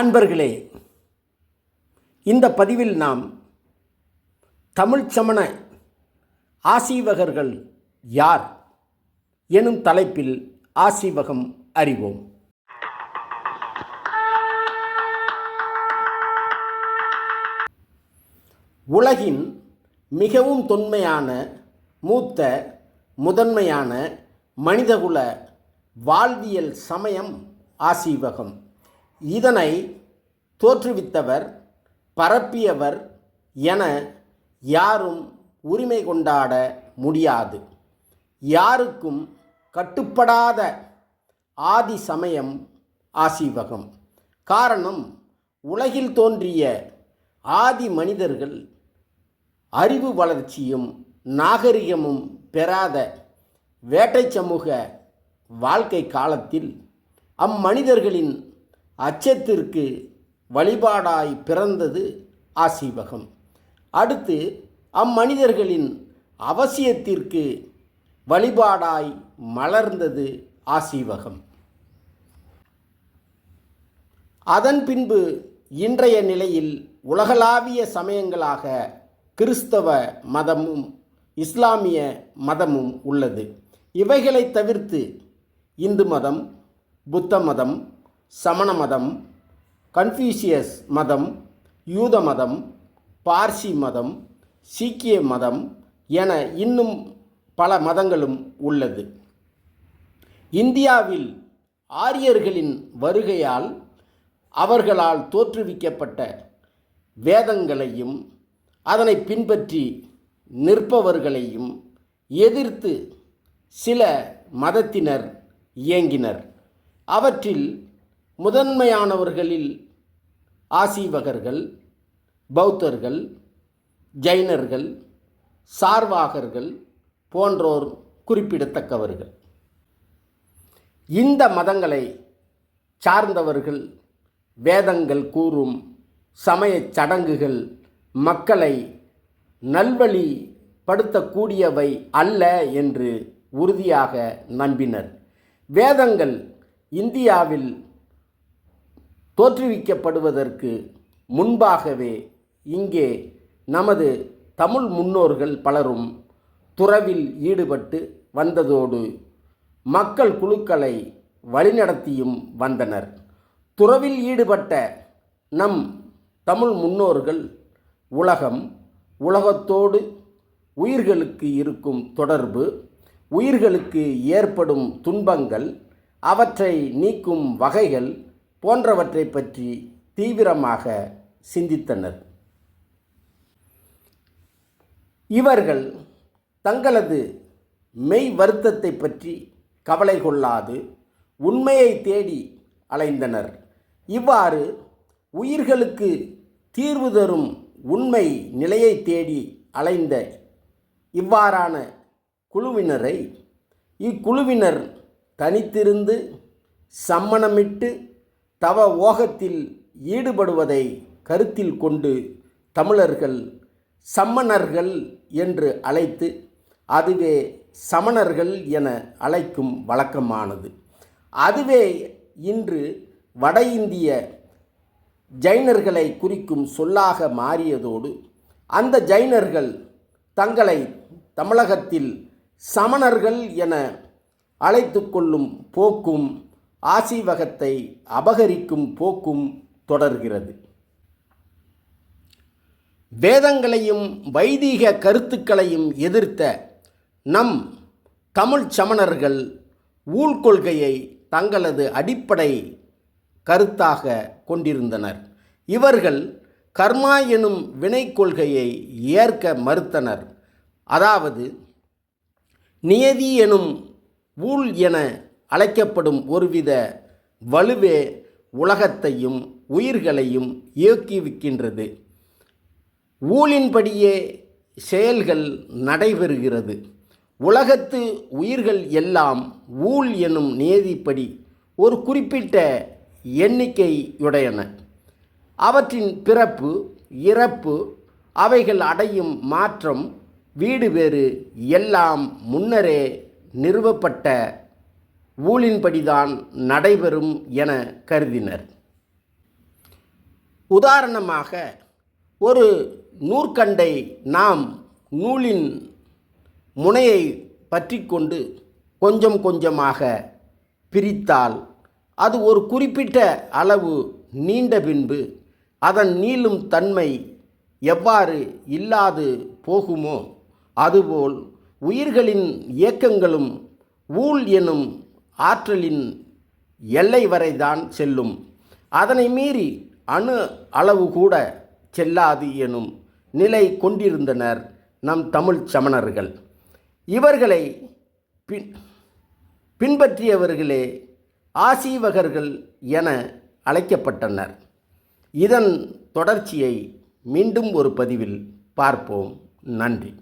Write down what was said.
அன்பர்களே இந்த பதிவில் நாம் தமிழ் சமண ஆசீவகர்கள் யார் எனும் தலைப்பில் ஆசீவகம் அறிவோம். உலகின் மிகவும் தொன்மையான மூத்த முதன்மையான மனிதகுல வாழ்வியல் சமயம் ஆசீவகம். இதனை தோற்றுவித்தவர் பரப்பியவர் என யாரும் உரிமை கொண்டாட முடியாது. யாருக்கும் கட்டுப்படாத ஆதி சமயம் ஆசீவகம். காரணம் உலகில் தோன்றிய ஆதி மனிதர்கள் அறிவு வளர்ச்சியும் நாகரிகமும் பெறாத வேட்டை சமூக வாழ்க்கை காலத்தில் அம்மனிதர்களின் அச்சத்திற்கு வழிபாடாய் பிறந்தது ஆசீவகம். அடுத்து அம்மனிதர்களின் அவசியத்திற்கு வழிபாடாய் மலர்ந்தது ஆசீவகம். அதன் பின்பு இன்றைய நிலையில் உலகளாவிய சமயங்களாக கிறிஸ்தவ மதமும் இஸ்லாமிய மதமும் உள்ளது. இவைகளை தவிர்த்து இந்து மதம் புத்த மதம் சமண மதம் கன்ஃபியூசியஸ் மதம் யூத மதம் பார்சி மதம் சீக்கிய மதம் என இன்னும் பல மதங்களும் உள்ளது. இந்தியாவில் ஆரியர்களின் வருகையால் அவர்களால் தோற்றுவிக்கப்பட்ட வேதங்களையும் அதனை பின்பற்றி நிற்பவர்களையும் எதிர்த்து சில மதத்தினர் இயங்கினர். அவற்றில் முதன்மையானவர்களில் ஆசீவகர்கள் பௌத்தர்கள் ஜைனர்கள் சார்வாகர்கள் போன்றோர் குறிப்பிடத்தக்கவர்கள். இந்த மதங்களை சார்ந்தவர்கள் வேதங்கள் கூறும் சமயச் சடங்குகள் மக்களை நல்வழிப்படுத்தக்கூடியவை அல்ல என்று உறுதியாக நம்பினர். வேதங்கள் இந்தியாவில் தோற்றுவிக்கப்படுவதற்கு முன்பாகவே இங்கே நமது தமிழ் முன்னோர்கள் பலரும் துறவில் ஈடுபட்டு வந்ததோடு மக்கள் குழுக்களை வழிநடத்தியும் வந்தனர். துறவில் ஈடுபட்ட நம் தமிழ் முன்னோர்கள் உலகம் உலகத்தோடு உயிர்களுக்கு இருக்கும் தொடர்பு உயிர்களுக்கு ஏற்படும் துன்பங்கள் அவற்றை நீக்கும் வகைகள் போன்றவற்றை பற்றி தீவிரமாக சிந்தித்தனர். இவர்கள் தங்களது மெய் வருத்தத்தை பற்றி கவலை கொள்ளாது உண்மையை தேடி அலைந்தனர். இவ்வாறு உயிர்களுக்கு தீர்வு தரும் உண்மை நிலையை தேடி அலைந்த இவ்வாறான குழுவினரை இக்குழுவினர் தனித்திருந்து சம்மணமிட்டு தவ ஓகத்தில் ஈடுபடுவதை கருத்தில் கொண்டு தமிழர்கள் சம்மணர்கள் என்று அழைத்து அதுவே சமணர்கள் என அழைக்கும் வழக்கமானது. அதுவே இன்று வட இந்திய ஜைனர்களை குறிக்கும் சொல்லாக மாறியதோடு அந்த ஜைனர்கள் தங்களை தமிழகத்தில் சமணர்கள் என அழைத்து கொள்ளும் போக்கும் ஆசீவகத்தை அபகரிக்கும் போக்கும் தொடர்கிறது. வேதங்களையும் வைதீக கருத்துக்களையும் எதிர்த்த நம் தமிழ் சமணர்கள் ஊழ்கொள்கையை தங்களது அடிப்படை கருத்தாக கொண்டிருந்தனர். இவர்கள் கர்மா எனும் வினை கொள்கையை ஏற்க மறுத்தனர். அதாவது நியதி எனும் ஊழ் என அழைக்கப்படும் ஒருவித வலுவே உலகத்தையும் உயிர்களையும் இயக்கிவிக்கின்றது. ஊழின்படியே செயல்கள் நடைபெறுகிறது. உலகத்து உயிர்கள் எல்லாம் ஊழ் எனும் நியதிப்படி ஒரு குறிப்பிட்ட எண்ணிக்கையுடையன. அவற்றின் பிறப்பு இறப்பு அவைகள் அடையும் மாற்றம் வீடு வேறு எல்லாம் முன்னரே நிறுவப்பட்ட ஊழின்படிதான் நடைபெறும் என கருதினர். உதாரணமாக ஒரு நூற்கண்டை நாம் நூலின் முனையை பற்றி கொண்டு கொஞ்சம் கொஞ்சமாக பிரித்தால் அது ஒரு குறிப்பிட்ட அளவு நீண்ட பின்பு அதன் நீளும் தன்மை எவ்வாறு இல்லாது போகுமோ அதுபோல் உயிர்களின் இயக்கங்களும் ஊழ் எனும் ஆற்றலின் எல்லை வரைதான் செல்லும். அதனை மீறி அணு அளவு கூட செல்லாது எனும் நிலை கொண்டிருந்தனர் நம் தமிழ் சமணர்கள். இவர்களை பின் பின்பற்றியவர்களே ஆசீவகர்கள் என அழைக்கப்பட்டனர். இதன் தொடர்ச்சியை மீண்டும் ஒரு பதிவில் பார்ப்போம். நன்றி.